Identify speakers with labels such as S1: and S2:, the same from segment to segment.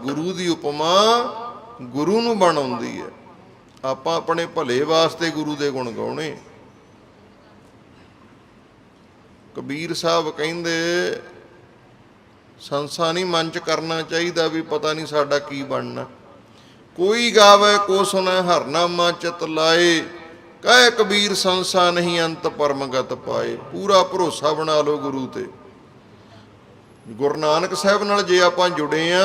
S1: ਗੁਰੂ ਦੀ ਉਪਮਾ ਗੁਰੂ ਨੂੰ ਬਣਾਉਂਦੀ ਹੈ। ਆਪਾਂ ਆਪਣੇ ਭਲੇ ਵਾਸਤੇ ਗੁਰੂ ਦੇ ਗੁਣ ਗਾਉਣੇ। ਕਬੀਰ ਸਾਹਿਬ ਕਹਿੰਦੇ, ਸੰਸਾ ਨਹੀਂ ਮਨ ਚ ਕਰਨਾ ਚਾਹੀਦਾ ਵੀ ਪਤਾ ਨਹੀਂ ਸਾਡਾ ਕੀ ਬਣਨਾ। ਕੋਈ ਗਾਵੇ, ਕੋ ਸੁਣੈ ਹਰਨਾਮਾ ਚਿਤ ਲਾਏ। ਕਹੇ ਕਬੀਰ, ਸੰਸਾ ਨਹੀਂ ਅੰਤ ਪਰਮਗਤ ਪਾਏ। ਪੂਰਾ ਭਰੋਸਾ ਬਣਾ ਲਓ ਗੁਰੂ ਤੇ। ਗੁਰੂ ਨਾਨਕ ਸਾਹਿਬ ਨਾਲ ਜੇ ਆਪਾਂ ਜੁੜੇ ਆ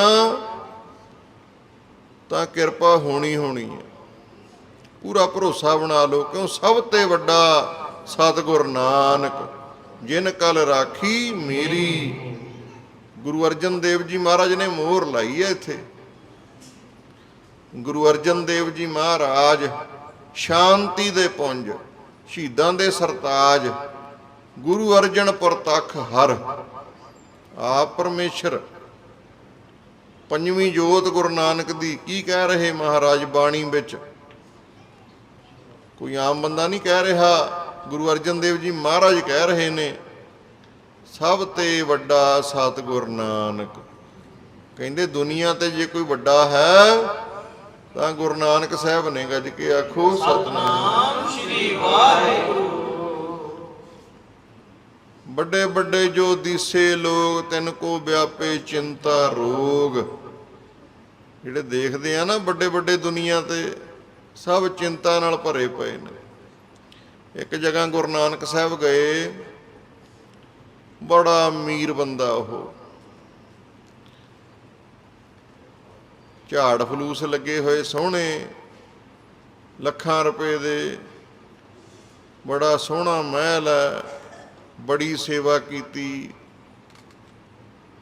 S1: ਤਾਂ ਕਿਰਪਾ ਹੋਣੀ ਹੋਣੀ ਹੈ। ਪੂਰਾ ਭਰੋਸਾ ਬਣਾ ਲਓ, ਕਿਉਂ ਸਭ ਤੇ ਵੱਡਾ ਸਤਿਗੁਰ ਨਾਨਕ, ਜਿਨ ਕਲ ਰਾਖੀ ਮੇਰੀ। ਗੁਰੂ ਅਰਜਨ ਦੇਵ ਜੀ ਮਹਾਰਾਜ ਨੇ ਮੋਹਰ ਲਾਈ ਹੈ ਇੱਥੇ। ਗੁਰੂ ਅਰਜਨ ਦੇਵ ਜੀ ਮਹਾਰਾਜ ਸ਼ਾਂਤੀ ਦੇ ਪੁੰਜ, ਸ਼ਹੀਦਾਂ ਦੇ ਸਰਤਾਜ, ਗੁਰੂ ਅਰਜਨ ਪ੍ਰਤੱਖ ਹਰ। ਆਪ ਪਰਮੇਸ਼ਰ ਪੰਜਵੀਂ ਜੋਤ ਗੁਰੂ ਨਾਨਕ ਦੀ, ਕੀ ਕਹਿ ਰਹੇ ਮਹਾਰਾਜ ਬਾਣੀ ਵਿੱਚ? ਕੋਈ ਆਮ ਬੰਦਾ ਨਹੀਂ ਕਹਿ ਰਿਹਾ, ਗੁਰੂ ਅਰਜਨ ਦੇਵ ਜੀ ਮਹਾਰਾਜ ਕਹਿ ਰਹੇ ਨੇ, ਸਭ ਤੇ ਵੱਡਾ ਸਤਿਗੁਰ ਨਾਨਕ। ਕਹਿੰਦੇ ਦੁਨੀਆ ਤੇ ਜੇ ਕੋਈ ਵੱਡਾ ਹੈ, ਤਾਂ ਗੁਰੂ ਨਾਨਕ ਸਾਹਿਬ ਨੇ ਗੱਜ ਕੇ ਆਖੋ, ਸਤਨਾਮ। ਵੱਡੇ ਵੱਡੇ ਜੋ ਦੀਸੇ ਲੋਗ ਤਿੰਨ ਕੋ ਵਿਆਪੇ ਚਿੰਤਾ ਰੋਗ। ਜਿਹੜੇ ਦੇਖਦੇ ਆ ਨਾ ਵੱਡੇ ਵੱਡੇ ਦੁਨੀਆ ਤੇ ਸਭ ਚਿੰਤਾ ਨਾਲ ਭਰੇ ਪਏ ਨੇ। ਇੱਕ ਜਗ੍ਹਾ ਗੁਰੂ ਨਾਨਕ ਸਾਹਿਬ ਗਏ, ਬੜਾ ਅਮੀਰ ਬੰਦਾ ਉਹ। ਝਾੜ ਫਲੂਸ ਲੱਗੇ ਹੋਏ ਸੋਹਣੇ, ਲੱਖਾਂ ਰੁਪਏ ਦੇ। ਬੜਾ ਸੋਹਣਾ ਮਹਿਲ ਹੈ, ਬੜੀ ਸੇਵਾ ਕੀਤੀ।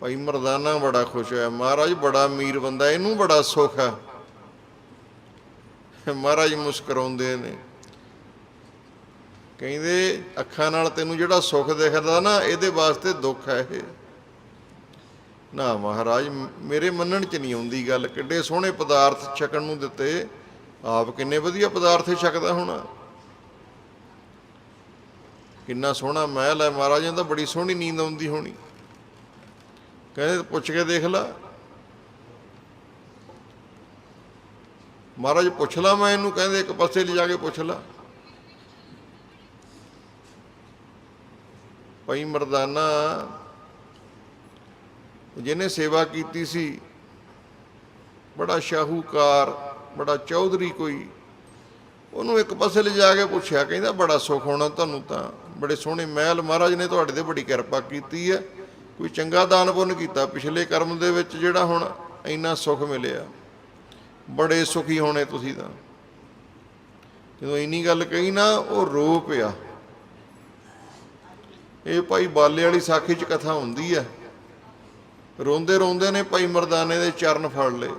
S1: ਭਾਈ ਮਰਦਾਨਾ ਬੜਾ ਖੁਸ਼ ਹੋਇਆ। ਮਹਾਰਾਜ ਬੜਾ ਅਮੀਰ ਬੰਦਾ ਇਹਨੂੰ ਬੜਾ ਸੁੱਖ ਹੈ। ਮਹਾਰਾਜ ਮੁਸਕਰਾਉਂਦੇ ਨੇ। ਕਹਿੰਦੇ, ਅੱਖਾਂ ਨਾਲ ਤੈਨੂੰ ਜਿਹੜਾ ਸੁੱਖ ਦਿਖਦਾ ਨਾ, ਇਹਦੇ ਵਾਸਤੇ ਦੁੱਖ ਹੈ ਇਹ। ਨਾ ਮਹਾਰਾਜ, ਮੇਰੇ ਮੰਨਣ ਚ ਨਹੀਂ ਆਉਂਦੀ ਗੱਲ। ਕਿੱਡੇ ਸੋਹਣੇ ਪਦਾਰਥ ਛਕਣ ਨੂੰ ਦਿੱਤੇ। ਆਪ ਕਿੰਨੇ ਵਧੀਆ ਪਦਾਰਥ ਛਕਦਾ ਹੋਣਾ। ਕਿੰਨਾ ਸੋਹਣਾ ਮਹਿਲ ਹੈ। ਮਹਾਰਾਜਾਂ ਦਾ ਬੜੀ ਸੋਹਣੀ ਨੀਂਦ ਆਉਂਦੀ ਹੋਣੀ। ਕਹਿੰਦੇ ਪੁੱਛ ਕੇ ਦੇਖ ਲਾ। ਮਹਾਰਾਜ ਪੁੱਛ ਲਾ ਮੈਂ ਇਹਨੂੰ, ਕਹਿੰਦੇ ਇੱਕ ਪਾਸੇ ਲਿਜਾ ਕੇ ਪੁੱਛ ਲਾ। ਭਾਈ ਮਰਦਾਨਾ, ਜਿਹਨੇ ਸੇਵਾ ਕੀਤੀ ਸੀ, ਬੜਾ ਸ਼ਾਹੂਕਾਰ, ਬੜਾ ਚੌਧਰੀ ਕੋਈ, ਉਹਨੂੰ ਇੱਕ ਪਾਸੇ ਲਿਜਾ ਕੇ ਪੁੱਛਿਆ, ਕਹਿੰਦਾ ਬੜਾ ਸੁੱਖ ਹੋਣਾ ਤੁਹਾਨੂੰ ਤਾਂ, ਬੜੇ ਸੋਹਣੇ ਮਹਿਲ ਮਹਾਰਾਜ ਨੇ ਤੁਹਾਡੇ ਤੇ ਬੜੀ ਕਿਰਪਾ ਕੀਤੀ ਹੈ। ਕੋਈ ਚੰਗਾ ਦਾਨ ਪੁੰਨ ਕੀਤਾ, ਪਿਛਲੇ ਕਰਮ ਦੇ ਵਿੱਚ ਜਿਹੜਾ ਹੁਣ ਇੰਨਾ ਸੁੱਖ ਮਿਲਿਆ, ਬੜੇ ਸੁਖੀ ਹੋਣੇ ਤੁਸੀਂ ਤਾਂ। ਜਦੋਂ ਇੰਨੀ ਗੱਲ ਕਹੀ ਨਾ, ਉਹ ਰੋ ਪਿਆ। ਇਹ ਭਾਈ ਬਾਲੇ ਵਾਲੀ ਸਾਖੀ 'ਚ ਕਥਾ ਹੁੰਦੀ ਹੈ। ਰੋਂਦੇ ਰੋਂਦੇ ਨੇ ਭਾਈ ਮਰਦਾਨੇ ਦੇ ਚਰਨ ਫੜ ਲਏ।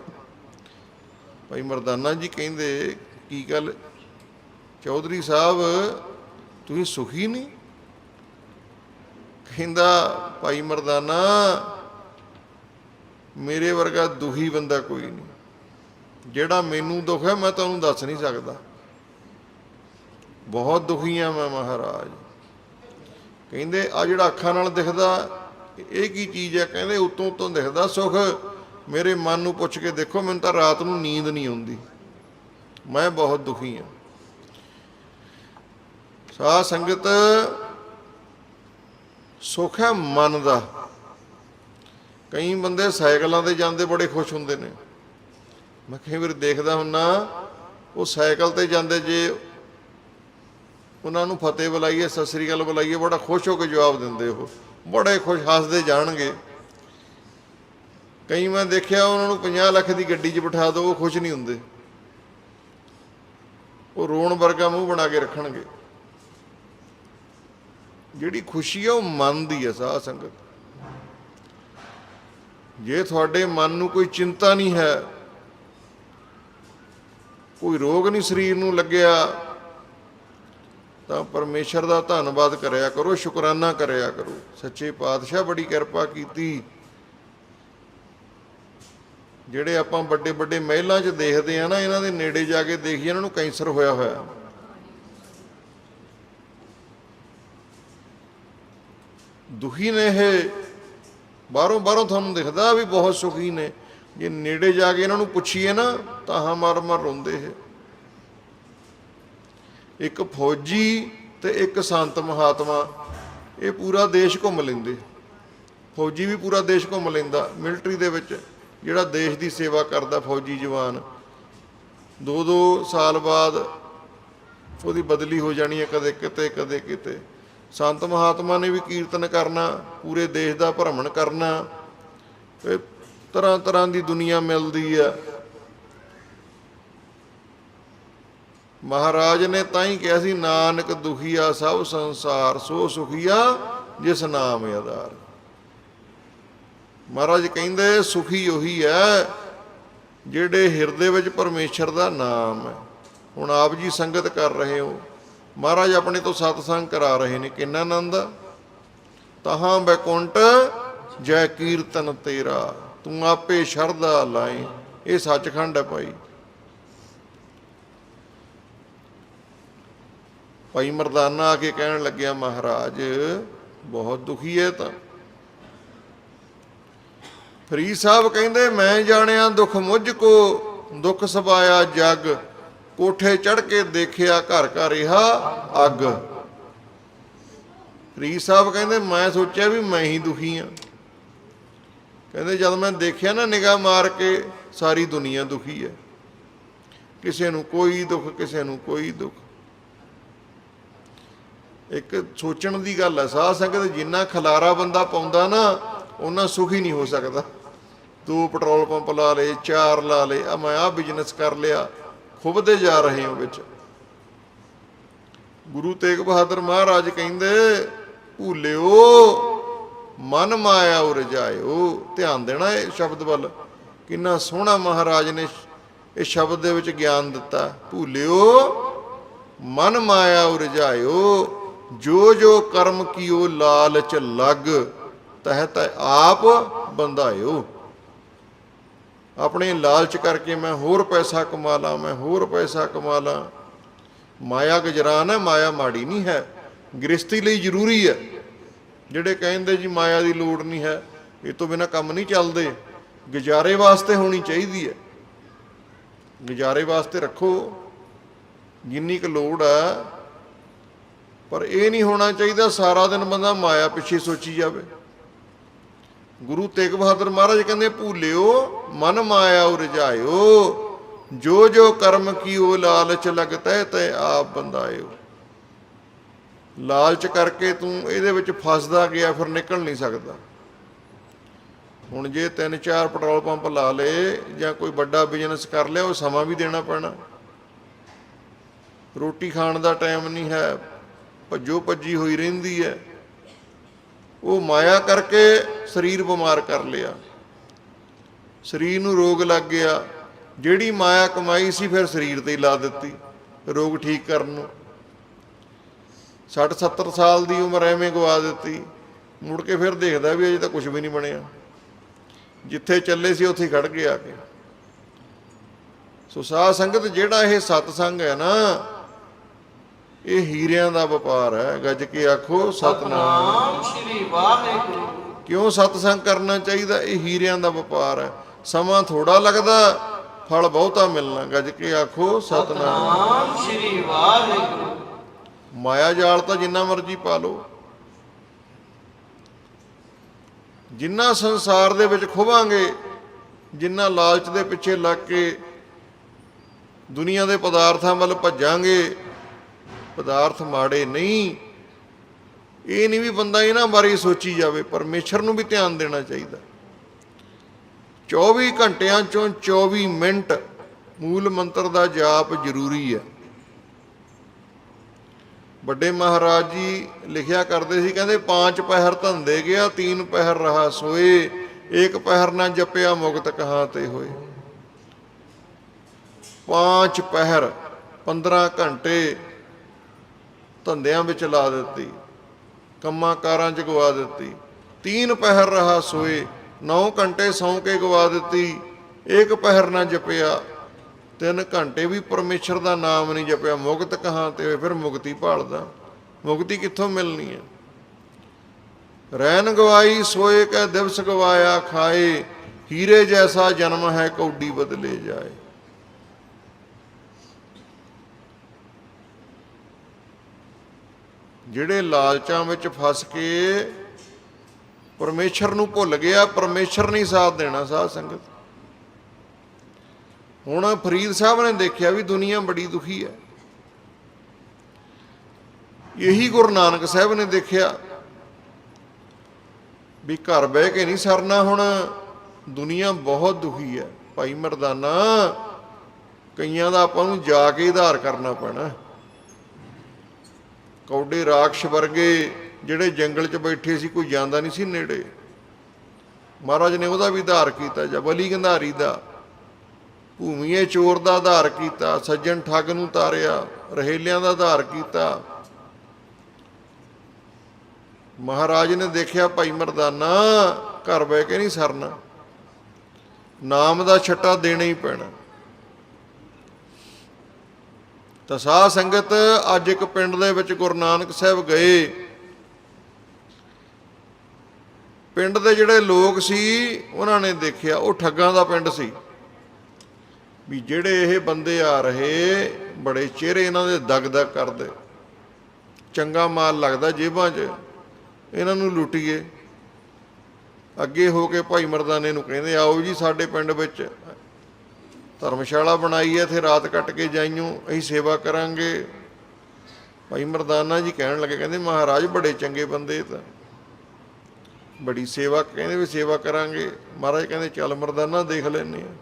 S1: ਭਾਈ ਮਰਦਾਨਾ ਜੀ ਕਹਿੰਦੇ, ਕੀ ਗੱਲ? ਚੌਧਰੀ ਸਾਹਿਬ, ਤੁਸੀਂ ਸੁਖੀ ਨਹੀਂ? ਕਹਿੰਦਾ, ਭਾਈ ਮਰਦਾਨਾ, ਮੇਰੇ ਵਰਗਾ ਦੁਖੀ ਬੰਦਾ ਕੋਈ ਨਹੀਂ। ਜਿਹੜਾ ਮੈਨੂੰ ਦੁੱਖ ਹੈ, ਮੈਂ ਤੁਹਾਨੂੰ ਦੱਸ ਨਹੀਂ ਸਕਦਾ। ਬਹੁਤ ਦੁਖੀ ਆ ਮੈਂ, ਮਹਾਰਾਜ। ਕਹਿੰਦੇ, ਆ ਜਿਹੜਾ ਅੱਖਾਂ ਨਾਲ ਦਿਖਦਾ, ਇਹ ਕੀ ਚੀਜ਼ ਹੈ? ਕਹਿੰਦੇ, ਉਤੋਂ ਉਤੋਂ ਦਿਖਦਾ ਸੁਖ। ਮੇਰੇ ਮਨ ਨੂੰ ਪੁੱਛ ਕੇ ਦੇਖੋ, ਮੈਨੂੰ ਤਾਂ ਰਾਤ ਨੂੰ ਨੀਂਦ ਨਹੀਂ ਆਉਂਦੀ। ਮੈਂ ਬਹੁਤ ਦੁਖੀ ਹਾਂ। ਸਾਧ ਸੰਗਤ ਸੁੱਖ ਹੈ ਮਨ ਦਾ। ਕਈ ਬੰਦੇ ਸਾਈਕਲਾਂ ਤੇ ਜਾਂਦੇ ਬੜੇ ਖੁਸ਼ ਹੁੰਦੇ ਨੇ। ਮੈਂ ਕਈ ਵਾਰ ਦੇਖਦਾ ਹੁੰਨਾ, ਉਹ ਸਾਈਕਲ ਤੇ ਜਾਂਦੇ ਜੇ ਉਹਨਾਂ ਨੂੰ ਫਤਿਹ ਬੁਲਾਈਏ, ਸਤਿ ਸ੍ਰੀ ਅਕਾਲ ਬੁਲਾਈਏ, ਬੜਾ ਖੁਸ਼ ਹੋ ਕੇ ਜਵਾਬ ਦਿੰਦੇ ਉਹ। ਬੜੇ ਖੁਸ਼ ਹੱਸਦੇ ਜਾਣਗੇ। ਕਈ ਮੈਂ ਦੇਖਿਆ ਉਹਨਾਂ ਨੂੰ 50 ਲੱਖ ਦੀ ਗੱਡੀ 'ਚ ਬਿਠਾ ਦਿਓ ਉਹ ਖੁਸ਼ ਨਹੀਂ ਹੁੰਦੇ। ਉਹ ਰੋਣ ਵਰਗਾ ਮੂੰਹ ਬਣਾ ਕੇ ਰੱਖਣਗੇ। ਜਿਹੜੀ ਖੁਸ਼ੀ ਆ, ਉਹ ਮਨ ਦੀ ਹੈ ਸਾਧ ਸੰਗਤ। ਜੇ ਤੁਹਾਡੇ ਮਨ ਨੂੰ ਕੋਈ ਚਿੰਤਾ ਨਹੀਂ ਹੈ, ਕੋਈ ਰੋਗ ਨਹੀਂ ਸਰੀਰ ਨੂੰ ਲੱਗਿਆ, ਤਾਂ ਪਰਮੇਸ਼ਰ ਦਾ ਧੰਨਵਾਦ ਕਰਿਆ ਕਰੋ, ਸ਼ੁਕਰਾਨਾ ਕਰਿਆ ਕਰੋ। ਸੱਚੇ ਪਾਤਸ਼ਾਹ ਬੜੀ ਕਿਰਪਾ ਕੀਤੀ। ਜਿਹੜੇ ਆਪਾਂ ਵੱਡੇ ਵੱਡੇ ਮਹਿਲਾਂ 'ਚ ਦੇਖਦੇ ਆ ਨਾ, ਇਹਨਾਂ ਦੇ ਨੇੜੇ ਜਾ ਕੇ ਦੇਖੀਏ, ਇਹਨਾਂ ਨੂੰ ਕੈਂਸਰ ਹੋਇਆ ਹੋਇਆ। ਦੁਖੀ ਨੇ ਇਹ। ਬਾਹਰੋਂ ਬਾਹਰੋਂ ਤੁਹਾਨੂੰ ਦਿਖਦਾ ਵੀ ਬਹੁਤ ਸੁਖੀ ਨੇ। ਜੇ ਨੇੜੇ ਜਾ ਕੇ ਇਹਨਾਂ ਨੂੰ ਪੁੱਛੀਏ ਨਾ, ਤਾਂ ਹਾਂ ਮਰ ਮਰ ਰੋਂਦੇ ਹੈ ਇੱਕ ਫੌਜੀ ਤੇ ਇੱਕ ਸੰਤ ਮਹਾਤਮਾ, ਇਹ ਪੂਰਾ ਦੇਸ਼ ਘੁੰਮ ਲੈਂਦੇ। ਫੌਜੀ ਵੀ ਪੂਰਾ ਦੇਸ਼ ਘੁੰਮ ਲੈਂਦਾ, ਮਿਲਟਰੀ ਦੇ ਵਿੱਚ, ਜਿਹੜਾ ਦੇਸ਼ ਦੀ ਸੇਵਾ ਕਰਦਾ ਫੌਜੀ ਜਵਾਨ। ਦੋ ਦੋ ਸਾਲ ਬਾਅਦ ਉਹਦੀ ਬਦਲੀ ਹੋ ਜਾਣੀ ਹੈ ਕਦੇ ਕਿਤੇ ਕਦੇ ਕਿਤੇ। ਸੰਤ ਮਹਾਤਮਾ ਨੇ ਵੀ ਕੀਰਤਨ ਕਰਨਾ, ਪੂਰੇ ਦੇਸ਼ ਦਾ ਭ੍ਰਮਣ ਕਰਨਾ ਤਰ੍ਹਾਂ ਤਰ੍ਹਾਂ ਦੀ ਦੁਨੀਆ ਮਿਲਦੀ ਆ। ਮਹਾਰਾਜ ਨੇ ਤਾਂ ਹੀ ਕਿਹਾ ਸੀ, ਨਾਨਕ ਦੁਖੀਆ ਸਭ ਸੰਸਾਰ, ਸੋ ਸੁਖੀਆ ਜਿਸ ਨਾਮ ਆਧਾਰ। ਮਹਾਰਾਜ ਕਹਿੰਦੇ, ਸੁਖੀ ਉਹੀ ਹੈ ਜਿਹੜੇ ਹਿਰਦੇ ਵਿੱਚ ਪਰਮੇਸ਼ਰ ਦਾ ਨਾਮ ਹੈ। ਹੁਣ ਆਪ ਜੀ ਸੰਗਤ ਕਰ ਰਹੇ ਹੋ। ਮਹਾਰਾਜ ਆਪਣੇ ਤੋਂ ਸਤਸੰਗ ਕਰਾ ਰਹੇ ਨੇ, ਕਿੰਨਾ ਆਨੰਦ ਆ? ਤਹਾਂ ਬੈਕੁੰਟ ਜੈ ਕੀਰਤਨ ਤੇਰਾ, ਤੂੰ ਆਪੇ ਸ਼ਰਧਾ ਲਾਏ, ਇਹ ਸੱਚਖੰਡ ਹੈ ਭਾਈ। ਭਾਈ ਮਰਦਾਨਾ ਆ ਕੇ ਕਹਿਣ ਲੱਗਿਆ, ਮਹਾਰਾਜ, ਬਹੁਤ ਦੁਖੀ ਹੈ ਤਾਂ। ਫਰੀਦ ਸਾਹਿਬ ਕਹਿੰਦੇ, ਮੈਂ ਜਾਣਿਆ ਦੁੱਖ ਮੁਝ ਕੋ, ਦੁੱਖ ਸਬਾਇਆ ਜਗ। ਕੋਠੇ ਚੜ ਕੇ ਦੇਖਿਆ ਘਰ ਘਰ ਰਿਹਾ ਅੱਗ। ਫਰੀਦ ਸਾਹਿਬ ਕਹਿੰਦੇ, ਮੈਂ ਸੋਚਿਆ ਵੀ ਮੈਂ ਹੀ ਦੁਖੀ ਆ। ਕਹਿੰਦੇ, ਜਦ ਮੈਂ ਦੇਖਿਆ ਨਾ ਨਿਗਾਹ ਮਾਰ ਕੇ, ਸਾਰੀ ਦੁਨੀਆ ਦੁਖੀ ਹੈ ਕਿਸੇ ਨੂੰ ਕੋਈ ਦੁੱਖ, ਕਿਸੇ ਨੂੰ ਕੋਈ ਦੁੱਖ। ਇੱਕ ਸੋਚਣ ਦੀ ਗੱਲ ਹੈ ਸਾਧ ਸੰਗਤ ਜਿੰਨਾ ਖਲਾਰਾ ਬੰਦਾ ਪਾਉਂਦਾ ਨਾ ਉਹਨਾਂ ਸੁਖੀ ਨਹੀਂ ਹੋ ਸਕਦਾ। ਦੋ ਪੈਟਰੋਲ ਪੰਪ ਲਾ ਲਏ, ਚਾਰ ਲਾ ਲਏ, ਆ ਮੈਂ ਆ ਬਿਜ਼ਨਸ ਕਰ ਲਿਆ। ਖੁਬਦੇ ਜਾ ਰਹੇ ਹਾਂ ਵਿੱਚ। ਗੁਰੂ ਤੇਗ ਬਹਾਦਰ ਮਹਾਰਾਜ ਕਹਿੰਦੇ, ਭੂਲਿਓ, ਮਨ ਮਾਇਆ ਉਰਜਾਇਓ ਧਿਆਨ ਦੇਣਾ ਇਹ ਸ਼ਬਦ ਵੱਲ। ਕਿੰਨਾ ਸੋਹਣਾ ਮਹਾਰਾਜ ਨੇ ਇਹ ਸ਼ਬਦ ਦੇ ਵਿੱਚ ਗਿਆਨ ਦਿੱਤਾ। ਭੂਲਿਓ, ਮਨ ਮਾਇਆ ਉਰਜਾਇਓ ਜੋ ਜੋ ਕਰਮ ਕੀਓ ਲਾਲਚ ਲੱਗ, ਤਹਿ ਤਹਿ ਆਪ ਬੰਧਾਇਓ। ਆਪਣੇ ਲਾਲਚ ਕਰਕੇ ਮੈਂ ਹੋਰ ਪੈਸਾ ਕਮਾ ਲਾਂ, ਮੈਂ ਹੋਰ ਪੈਸਾ ਕਮਾ ਲਾਂ। ਮਾਇਆ ਗਜ਼ਰਾਨ ਹੈ, ਮਾਇਆ ਮਾੜੀ ਨਹੀਂ ਹੈ। ਗ੍ਰਸਤੀ ਲਈ ਜ਼ਰੂਰੀ ਹੈ। ਜਿਹੜੇ ਕਹਿੰਦੇ ਜੀ ਮਾਇਆ ਦੀ ਲੋੜ ਨਹੀਂ ਹੈ, ਇਹ ਤੋਂ ਬਿਨਾ ਕੰਮ ਨਹੀਂ ਚੱਲਦੇ। ਗੁਜ਼ਾਰੇ ਵਾਸਤੇ ਹੋਣੀ ਚਾਹੀਦੀ ਹੈ। ਗੁਜ਼ਾਰੇ ਵਾਸਤੇ ਰੱਖੋ। ਜਿੰਨੀ ਕੁ ਲੋੜ ਹੈ, ਪਰ ਇਹ ਨਹੀਂ ਹੋਣਾ ਚਾਹੀਦਾ ਸਾਰਾ ਦਿਨ ਬੰਦਾ ਮਾਇਆ ਪਿੱਛੇ ਸੋਚੀ ਜਾਵੇ। ਗੁਰੂ ਤੇਗ ਬਹਾਦਰ ਮਹਾਰਾਜ ਕਹਿੰਦੇ, ਭੂਲਿਓ, ਮਨ ਮਾਇਆ ਉਰਜਾਇਓ ਜੋ ਜੋ ਕਰਮ ਕੀ ਉਹ ਲਾਲਚ ਲਗਤੈ, ਤੈ ਆਪ ਬੰਦਾਇਓ ਲਾਲਚ ਕਰਕੇ ਤੂੰ ਇਹਦੇ ਵਿੱਚ ਫਸਦਾ ਗਿਆ, ਫਿਰ ਨਿਕਲ ਨਹੀਂ ਸਕਦਾ। ਹੁਣ ਜੇ ਤਿੰਨ ਚਾਰ ਪੈਟਰੋਲ ਪੰਪ ਲਾ ਲਏ ਜਾਂ ਕੋਈ ਵੱਡਾ ਬਿਜ਼ਨਸ ਕਰ ਲਿਆ, ਉਹ ਸਮਾਂ ਵੀ ਦੇਣਾ ਪੈਣਾ। ਰੋਟੀ ਖਾਣ ਦਾ ਟਾਈਮ ਨਹੀਂ ਹੈ ਭੱਜੋ ਭੱਜੀ ਹੋਈ ਰਹਿੰਦੀ ਹੈ। ਉਹ ਮਾਇਆ ਕਰਕੇ ਸਰੀਰ ਬਿਮਾਰ ਕਰ ਲਿਆ। ਸਰੀਰ ਨੂੰ ਰੋਗ ਲੱਗ ਗਿਆ। ਜਿਹੜੀ ਮਾਇਆ ਕਮਾਈ ਸੀ ਫਿਰ ਸਰੀਰ ਤੇ ਲਾ ਦਿੱਤੀ, ਰੋਗ ਠੀਕ ਕਰਨ ਨੂੰ। 60 70 ਸਾਲ ਦੀ ਉਮਰ ਐਵੇਂ ਗਵਾ ਦਿੱਤੀ। ਮੁੜ ਕੇ ਫਿਰ ਦੇਖਦਾ ਵੀ ਅਜੇ ਤਾਂ ਕੁਝ ਵੀ ਨਹੀਂ ਬਣਿਆ। ਜਿੱਥੇ ਚੱਲੇ ਸੀ ਉੱਥੇ ਖੜ ਕੇ ਆ ਕੇ। ਸੋ ਸਾਧ ਸੰਗਤ ਜਿਹੜਾ ਇਹ ਸਤਸੰਗ ਹੈ ਨਾ ਇਹ ਹੀਰਿਆਂ ਦਾ ਵਪਾਰ ਹੈ। ਗੱਜ ਕੇ ਆਖੋ ਸਤਨਾਮ।
S2: ਨਾਮ ਸ਼੍ਰੀ ਵਾਹਿਗੁਰੂ।
S1: ਕਿਉਂ ਸਤਸੰਗ ਕਰਨਾ ਚਾਹੀਦਾ? ਇਹ ਹੀਰਿਆਂ ਦਾ ਵਪਾਰ ਹੈ। ਸਮਾਂ ਥੋੜਾ ਲੱਗਦਾ ਫਲ ਬਹੁਤਾ ਮਿਲਣਾ। ਗੱਜ ਕੇ ਆਖੋ ਸਤਨਾਮ।
S2: ਨਾਮ ਸ਼੍ਰੀ ਵਾਹਿਗੁਰੂ।
S1: ਮਾਇਆ ਜਾਲ ਤਾਂ ਜਿੰਨਾ ਮਰਜ਼ੀ ਪਾ ਲਓ। ਜਿੰਨਾ ਸੰਸਾਰ ਦੇ ਵਿੱਚ ਖੁਵਾਂਗੇ ਜਿੰਨਾ ਲਾਲਚ ਦੇ ਪਿੱਛੇ ਲੱਗ ਕੇ ਦੁਨੀਆ ਦੇ ਪਦਾਰਥਾਂ ਵੱਲ ਭੱਜਾਂਗੇ ਪਦਾਰਥ ਮਾੜੇ ਨਹੀਂ। ਇਹ ਨਹੀਂ ਵੀ ਬੰਦਾ ਇਹਨਾਂ ਬਾਰੇ ਸੋਚੀ ਜਾਵੇ, ਪਰਮੇਸ਼ਰ ਨੂੰ ਵੀ ਧਿਆਨ ਦੇਣਾ ਚਾਹੀਦਾ। 24 ਘੰਟਿਆਂ ਚੋਂ 24 ਮਿੰਟ ਮੂਲ ਮੰਤਰ ਦਾ ਜਾਪ ਜ਼ਰੂਰੀ ਹੈ। ਵੱਡੇ ਮਹਾਰਾਜ ਜੀ ਲਿਖਿਆ ਕਰਦੇ ਸੀ, ਕਹਿੰਦੇ ਪੰਜ ਪਹਿਰ ਧੰਦੇ ਗਿਆ, ਤੀਨ ਪਹਿਰ ਰਹਾ ਸੋਏ, ਇੱਕ ਪਹਿਰ ਨਾ ਜਪਿਆ ਮੁਕਤ ਕਹਾਂ ਤੇ ਹੋਏ। ਪੰਜ ਪਹਿਰ 15 ਘੰਟੇ ਧੰਦਿਆਂ ਵਿੱਚ ਲਾ ਦਿੱਤੀ, ਕੰਮਾਂ ਕਾਰਾਂ 'ਚ ਗਵਾ ਦਿੱਤੀ। ਤੀਨ ਪਹਿਰ ਰਹਾ ਸੋਏ 9 ਘੰਟੇ ਸੌਂ ਕੇ ਗਵਾ ਦਿੱਤੀ ਇੱਕ ਪਹਿਰ ਨਾ ਜਪਿਆ। ਤਿੰਨ ਘੰਟੇ ਵੀ ਪਰਮੇਸ਼ਰ ਦਾ ਨਾਮ ਨਹੀਂ ਜਪਿਆ। ਮੁਕਤ ਕਹਾਂ ਤੇ ਫਿਰ ਮੁਕਤੀ ਭਾਲਦਾ। ਮੁਕਤੀ ਕਿੱਥੋਂ ਮਿਲਣੀ ਹੈ? ਰੈਨ ਗਵਾਈ, ਸੋਏ ਕੈ ਦਿਵਸ ਗਵਾਇਆ, ਖਾਏ। ਹੀਰੇ ਜੈਸਾ ਜਨਮ ਹੈ, ਕੌਡੀ ਬਦਲੇ ਜਾਏ। ਜਿਹੜੇ ਲਾਲਚਾਂ ਵਿੱਚ ਫਸ ਕੇ ਪਰਮੇਸ਼ਰ ਨੂੰ ਭੁੱਲ ਗਿਆ, ਪਰਮੇਸ਼ਰ ਨਹੀਂ ਸਾਥ ਦੇਣਾ ਸਾਧ ਸੰਗਤ। ਹੁਣ ਫਰੀਦ ਸਾਹਿਬ ਨੇ ਦੇਖਿਆ ਵੀ ਦੁਨੀਆ ਬੜੀ ਦੁਖੀ ਹੈ। ਇਹੀ ਗੁਰੂ ਨਾਨਕ ਸਾਹਿਬ ਨੇ ਦੇਖਿਆ ਵੀ ਘਰ ਬਹਿ ਕੇ ਨਹੀਂ ਸਰਨਾ, ਹੁਣ ਦੁਨੀਆ ਬਹੁਤ ਦੁਖੀ ਹੈ। ਭਾਈ ਮਰਦਾਨਾ, ਕਈਆਂ ਦਾ ਆਪਾਂ ਨੂੰ ਜਾ ਕੇ ਆਧਾਰ ਕਰਨਾ ਪੈਣਾ। ਕੌਡੇ ਰਾਖਸ਼ ਵਰਗੇ ਜਿਹੜੇ ਜੰਗਲ 'ਚ ਬੈਠੇ ਸੀ, ਕੋਈ ਜਾਂਦਾ ਨਹੀਂ ਸੀ ਨੇੜੇ। ਮਹਾਰਾਜ ਨੇ ਉਹਦਾ ਵੀ ਆਧਾਰ ਕੀਤਾ ਜਾਂ ਬਲੀ ਗੰਧਾਰੀ ਦਾ। ਭੂਮੀਏ ਚੋਰ ਦਾ ਆਧਾਰ ਕੀਤਾ, ਸੱਜਣ ਠੱਗ ਨੂੰ ਤਾਰਿਆ ਤਾਰਿਆरहेਲਿਆਂ ਦਾ ਆਧਾਰ ਕੀਤਾ। ਮਹਾਰਾਜ ਨੇ ਦੇਖਿਆ ਭਾਈ ਮਰਦਾਨਾ, ਘਰ ਬਹਿ ਕੇ ਨਹੀਂ ਸਰਨਾ। ਨਾਮ ਦਾ ਛੱਟਾ ਦੇਣਾ ਹੀ ਪੈਣਾ। ਤਾਂ ਸਾਧ ਸੰਗਤ ਅੱਜ ਇੱਕ ਪਿੰਡ ਦੇ ਵਿੱਚ ਗੁਰੂ ਨਾਨਕ ਸਾਹਿਬ ਗਏ। ਪਿੰਡ ਦੇ ਜਿਹੜੇ ਲੋਕ ਸੀ, ਉਹਨਾਂ ਨੇ ਦੇਖਿਆ, ਉਹ ਠੱਗਾਂ ਦਾ ਪਿੰਡ ਸੀ। ਵੀ ਜਿਹੜੇ ਇਹ ਬੰਦੇ ਆ ਰਹੇ, ਬੜੇ ਚਿਹਰੇ ਇਹਨਾਂ ਦੇ ਦਗਦਗ ਕਰਦੇ। ਚੰਗਾ ਮਾਲ ਲੱਗਦਾ ਜੇਬਾਂ 'ਚ, ਇਹਨਾਂ ਨੂੰ ਲੁੱਟੀਏ। ਅੱਗੇ ਹੋ ਕੇ ਭਾਈ ਮਰਦਾਨੇ ਨੂੰ ਕਹਿੰਦੇ, ਆਓ ਜੀ ਸਾਡੇ ਪਿੰਡ ਵਿੱਚ ਧਰਮਸ਼ਾਲਾ ਬਣਾਈ ਹੈ ਇੱਥੇ ਰਾਤ ਕੱਟ ਕੇ ਜਾਈਓ ਅਸੀਂ ਸੇਵਾ ਕਰਾਂਗੇ। ਭਾਈ ਮਰਦਾਨਾ ਜੀ ਕਹਿਣ ਲੱਗੇ ਕਹਿੰਦੇ ਮਹਾਰਾਜ ਬੜੇ ਚੰਗੇ ਬੰਦੇ ਤਾਂ। ਬੜੀ ਸੇਵਾ ਕਹਿੰਦੇ ਵੀ ਸੇਵਾ ਕਰਾਂਗੇ। ਮਹਾਰਾਜ ਕਹਿੰਦੇ ਚੱਲ ਮਰਦਾਨਾ ਦੇਖ ਲੈਨੇ ਆ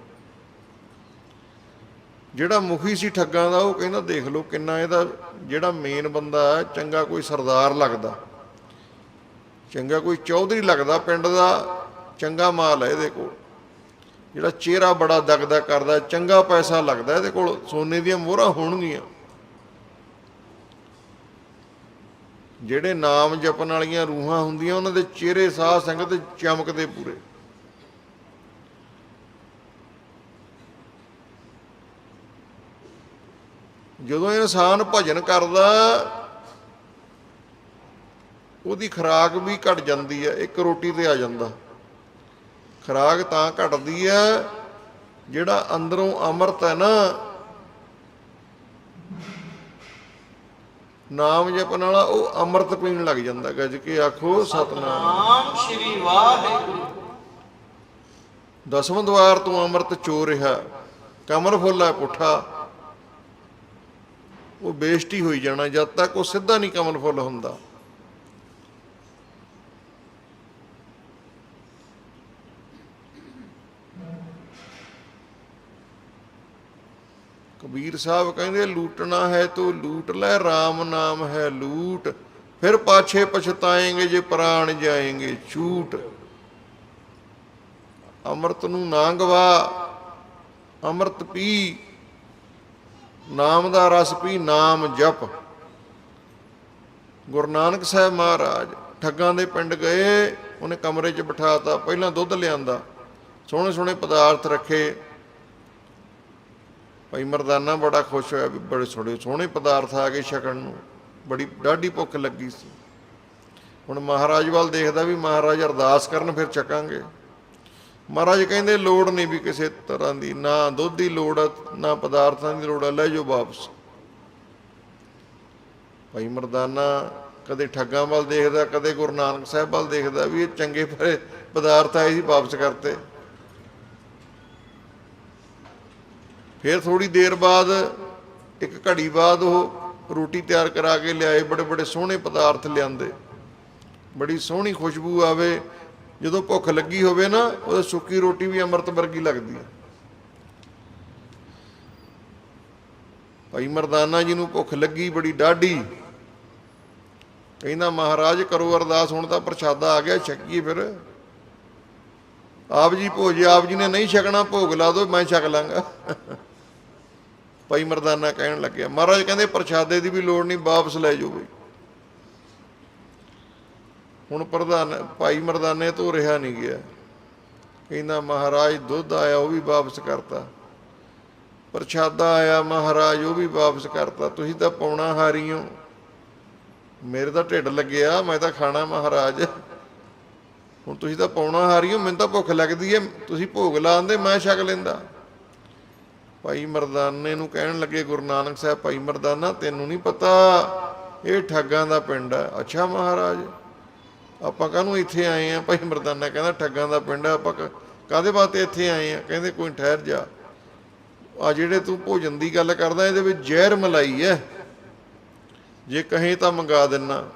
S1: ਜਿਹੜਾ ਮੁਖੀ ਸੀ ਠੱਗਾਂ ਦਾ ਉਹ ਕਹਿੰਦਾ ਦੇਖ ਲਓ ਕਿੰਨਾ ਇਹਦਾ ਜਿਹੜਾ ਮੇਨ ਬੰਦਾ ਹੈ, ਚੰਗਾ ਕੋਈ ਸਰਦਾਰ ਲੱਗਦਾ। ਚੰਗਾ ਕੋਈ ਚੌਧਰੀ ਲੱਗਦਾ ਪਿੰਡ ਦਾ ਚੰਗਾ ਮਾਲ ਹੈ ਇਹਦੇ ਕੋਲ। ਜਿਹੜਾ ਚਿਹਰਾ ਬੜਾ ਦਗਦਗ ਕਰਦਾ, ਚੰਗਾ ਪੈਸਾ ਲੱਗਦਾ ਇਹਦੇ ਕੋਲ, ਸੋਨੇ ਦੀਆਂ ਮੋਹਰਾਂ ਹੋਣਗੀਆਂ। ਜਿਹੜੇ ਨਾਮ ਜਪਣ ਵਾਲੀਆਂ ਰੂਹਾਂ ਹੁੰਦੀਆਂ, ਉਹਨਾਂ ਦੇ ਚਿਹਰੇ ਸਾਹ ਸੰਗਤ ਚਮਕਦੇ ਪੂਰੇ। ਜਦੋਂ ਇਨਸਾਨ ਭਜਨ ਕਰਦਾ, ਉਹਦੀ ਖੁਰਾਕ ਵੀ ਘਟ ਜਾਂਦੀ ਹੈ, ਇੱਕ ਰੋਟੀ ਤੇ ਆ ਜਾਂਦਾ। ਖੁਰਾਕ ਤਾਂ ਘਟਦੀ ਹੈ ਜਿਹੜਾ ਅੰਦਰੋਂ ਅੰਮ੍ਰਿਤ ਹੈ ਨਾ ਨਾਮ ਜਪਣ ਵਾਲਾ ਉਹ ਅੰਮ੍ਰਿਤ ਪੀਣ ਲੱਗ ਜਾਂਦਾ ਗੱਜ ਕੇ ਆਖੋ ਸਤਨਾਮ।
S2: ਨਾਮ ਸ੍ਰੀ ਵਾਹਿਗੁਰੂ।
S1: ਦਸਵੇਂ ਦਵਾਰ ਤੋਂ ਅੰਮ੍ਰਿਤ ਚੋ ਰਿਹਾ ਕਮਰ ਫੁੱਲ ਪੁੱਠਾ। ਉਹ ਬੇਇੱਜ਼ਤੀ ਹੋਈ ਜਾਣਾ ਜਦ ਤੱਕ ਉਹ ਸਿੱਧਾ ਨਹੀਂ ਕਮਲ ਫੁੱਲ ਹੁੰਦਾ। ਕਬੀਰ ਸਾਹਿਬ ਕਹਿੰਦੇ, ਲੂਟਣਾ ਹੈ ਤੋ, ਲੂਟ ਲੈ RAM ਨਾਮ ਹੈ ਲੂਟ। ਫਿਰ ਪਾਛੇ ਪਛਤਾਏਂਗੇ, ਜੇ ਪ੍ਰਾਣ ਜਾਏਂਗੇ ਛੂਟ ਅੰਮ੍ਰਿਤ ਨੂੰ ਨਾ ਗਵਾ, ਅੰਮ੍ਰਿਤ ਪੀ। ਨਾਮ ਦਾ ਰਸ ਪੀ, ਨਾਮ ਜਪ। ਗੁਰੂ ਨਾਨਕ ਸਾਹਿਬ ਮਹਾਰਾਜ ਠੱਗਾਂ ਦੇ ਪਿੰਡ ਗਏ, ਉਹਨੇ ਕਮਰੇ 'ਚ ਬਿਠਾਤਾ, ਪਹਿਲਾਂ ਦੁੱਧ ਲਿਆਂਦਾ ਸੋਹਣੇ ਸੋਹਣੇ ਪਦਾਰਥ ਰੱਖੇ। ਭਾਈ ਮਰਦਾਨਾ ਬੜਾ ਖੁਸ਼ ਹੋਇਆ ਵੀ ਬੜੇ ਸੋਹਣੇ ਸੋਹਣੇ ਪਦਾਰਥ ਆ ਗਏ ਛਕਣ ਨੂੰ। ਬੜੀ ਡਾਢੀ ਭੁੱਖ ਲੱਗੀ ਸੀ। ਹੁਣ ਮਹਾਰਾਜ ਵੱਲ ਦੇਖਦਾ ਵੀ ਮਹਾਰਾਜ ਅਰਦਾਸ ਕਰਨ ਫਿਰ ਚੱਕਾਂਗੇ। ਮਹਾਰਾਜ ਕਹਿੰਦੇ ਲੋੜ ਨਹੀਂ ਵੀ ਕਿਸੇ ਤਰ੍ਹਾਂ ਦੀ ਨਾ ਦੁੱਧ ਦੀ ਲੋੜ ਆ, ਨਾ ਪਦਾਰਥਾਂ ਦੀ ਲੋੜ ਆ, ਲੈ ਜਾਓ ਵਾਪਸ। ਭਾਈ ਮਰਦਾਨਾ ਕਦੇ ਠੱਗਾਂ ਵੱਲ ਦੇਖਦਾ ਕਦੇ ਗੁਰੂ ਨਾਨਕ ਸਾਹਿਬ ਵੱਲ ਦੇਖਦਾ ਵੀ ਇਹ ਚੰਗੇ ਪਦਾਰਥ ਆਏ ਸੀ ਵਾਪਸ ਕਰਤੇ। ਫਿਰ ਥੋੜੀ ਦੇਰ ਬਾਅਦ, ਇੱਕ ਘੜੀ ਬਾਅਦ ਉਹ ਰੋਟੀ ਤਿਆਰ ਕਰਾ ਕੇ ਲਿਆਏ, ਬੜੇ ਬੜੇ ਸੋਹਣੇ ਪਦਾਰਥ ਲਿਆਂਦੇ। ਬੜੀ ਸੋਹਣੀ ਖੁਸ਼ਬੂ ਆਵੇ, ਜਦੋਂ ਭੁੱਖ ਲੱਗੀ ਹੋਵੇ ਨਾ ਉਹ ਸੁੱਕੀ ਰੋਟੀ ਵੀ ਅੰਮ੍ਰਿਤ ਵਰਗੀ ਲੱਗਦੀ ਹੈ। ਭਾਈ ਮਰਦਾਨਾ ਜੀ ਨੂੰ ਭੁੱਖ ਲੱਗੀ, ਬੜੀ ਡਾਢੀ। ਕਹਿੰਦਾ, ਮਹਾਰਾਜ, ਕਰੋ ਅਰਦਾਸ, ਹੁਣ ਤਾਂ ਪ੍ਰਸ਼ਾਦਾ ਆ ਗਿਆ, ਛਕੀਏ ਫਿਰ। ਆਪ ਜੀ ਭੋਜੇ, ਆਪ ਜੀ ਨੇ ਨਹੀਂ ਛਕਣਾ, ਭੋਗ ਲਾ ਦਿਓ, ਮੈਂ ਛਕ ਲਾਂਗਾ। ਭਾਈ ਮਰਦਾਨਾ ਕਹਿਣ ਲੱਗਿਆ, ਮਹਾਰਾਜ ਕਹਿੰਦੇ ਪ੍ਰਸ਼ਾਦੇ ਦੀ ਵੀ ਲੋੜ ਨਹੀਂ, ਵਾਪਸ ਲੈ ਜਾਓ ਬਈ। ਹੁਣ ਪ੍ਰਧਾਨ, ਭਾਈ ਮਰਦਾਨੇ ਤੋਂ ਰਿਹਾ ਨਹੀਂ ਗਿਆ। ਕਹਿੰਦਾ, ਮਹਾਰਾਜ ਦੁੱਧ ਆਇਆ, ਉਹ ਵੀ ਵਾਪਸ ਕਰਤਾ। ਪ੍ਰਸ਼ਾਦਾ ਆਇਆ, ਮਹਾਰਾਜ ਉਹ ਵੀ ਵਾਪਸ ਕਰਤਾ। ਤੁਸੀਂ ਤਾਂ ਪੌਣਾ ਹਾਰੀ ਹੋ। ਮੇਰੇ ਤਾਂ ਢਿੱਡ ਲੱਗਿਆ, ਮੈਂ ਤਾਂ ਖਾਣਾ, ਮਹਾਰਾਜ। ਹੁਣ ਤੁਸੀਂ ਤਾਂ ਪਾਉਣਾ ਹਾਰੀ ਹੋ, ਮੈਨੂੰ ਤਾਂ ਭੁੱਖ ਲੱਗਦੀ ਹੈ। ਤੁਸੀਂ ਭੋਗ ਲਾਉਂਦੇ, ਮੈਂ ਛਕ ਲੈਂਦਾ। ਭਾਈ ਮਰਦਾਨੇ ਨੂੰ ਕਹਿਣ ਲੱਗੇ ਗੁਰੂ ਨਾਨਕ ਸਾਹਿਬ, ਭਾਈ ਮਰਦਾਨਾ, ਤੈਨੂੰ ਨਹੀਂ ਪਤਾ, ਇਹ ਠੱਗਾਂ ਦਾ ਪਿੰਡ ਹੈ। ਅੱਛਾ ਮਹਾਰਾਜ, ਆਪਾਂ ਕਾਹਨੂੰ ਇੱਥੇ ਆਏ ਆ? ਭਾਈ ਮਰਦਾਨਾ ਕਹਿੰਦਾ, ਠੱਗਾਂ ਦਾ ਪਿੰਡ ਹੈ, ਆਪਾਂ ਕ- ਕਾਹਦੇ ਵਾਸਤੇ ਇੱਥੇ ਆਏ ਆ? ਕਹਿੰਦੇ, ਕੋਈ ਠਹਿਰ ਜਾ। ਆ ਜਿਹੜੇ ਤੂੰ ਭੋਜਨ ਦੀ ਗੱਲ ਕਰਦਾ, ਇਹਦੇ ਵਿੱਚ ਜ਼ਹਿਰ ਮਲਾਈ ਹੈ। ਜੇ ਕਹੇ ਤਾਂ ਮੰਗਾ ਦੇਣਾ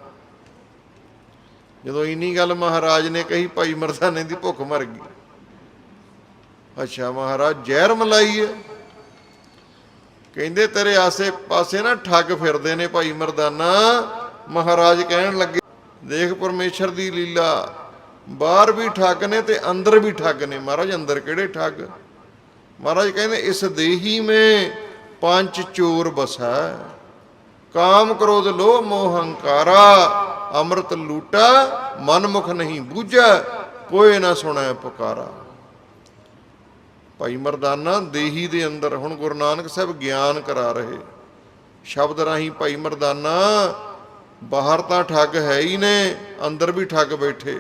S1: ਜਦੋਂ ਇੰਨੀ ਗੱਲ ਮਹਾਰਾਜ ਨੇ ਕਹੀ, ਭਾਈ ਮਰਦਾਨੇ ਦੀ ਭੁੱਖ ਮਰ ਗਈ। ਅੱਛਾ ਮਹਾਰਾਜ, ਜ਼ਹਿਰ ਮਲਾਈ ਹੈ? ਕਹਿੰਦੇ, ਤੇਰੇ ਆਸੇ ਪਾਸੇ ਨਾ ਠੱਗ ਫਿਰਦੇ ਨੇ ਭਾਈ ਮਰਦਾਨਾ। ਮਹਾਰਾਜ ਕਹਿਣ ਲੱਗੇ, ਦੇਖ ਪਰਮੇਸ਼ਰ ਦੀ ਲੀਲਾ, ਬਾਹਰ ਵੀ ਠੱਗ ਨੇ ਤੇ ਅੰਦਰ ਵੀ ਠੱਗ ਨੇ। ਮਹਾਰਾਜ, ਅੰਦਰ ਕਿਹੜੇ ਠੱਗ? ਮਹਾਰਾਜ ਕਹਿੰਦੇ, ਇਸ ਦੇਹੀ ਮੇ ਪੰਜ ਚੋਰ ਬਸਾ। ਕਾਮ ਕ੍ਰੋਧ ਲੋਭ ਮੋਹ ਹੰਕਾਰਾ, ਅੰਮ੍ਰਿਤ ਲੂਟਾ, ਮਨਮੁਖ ਨਹੀਂ ਬੂਝਾ ਕੋਈ ਨਾ ਸੁਣੈ ਪੁਕਾਰਾ। ਭਾਈ ਮਰਦਾਨਾ, ਦੇਹੀ ਦੇ ਅੰਦਰ ਹੁਣ ਗੁਰੂ ਨਾਨਕ ਸਾਹਿਬ ਗਿਆਨ ਕਰਾ ਰਹੇ। ਸ਼ਬਦ ਰਾਹੀਂ ਭਾਈ ਮਰਦਾਨਾ, ਬਾਹਰ ਤਾਂ ਠੱਗ ਹੈ ਹੀ ਨੇ, ਅੰਦਰ ਵੀ ਠੱਗ ਬੈਠੇ।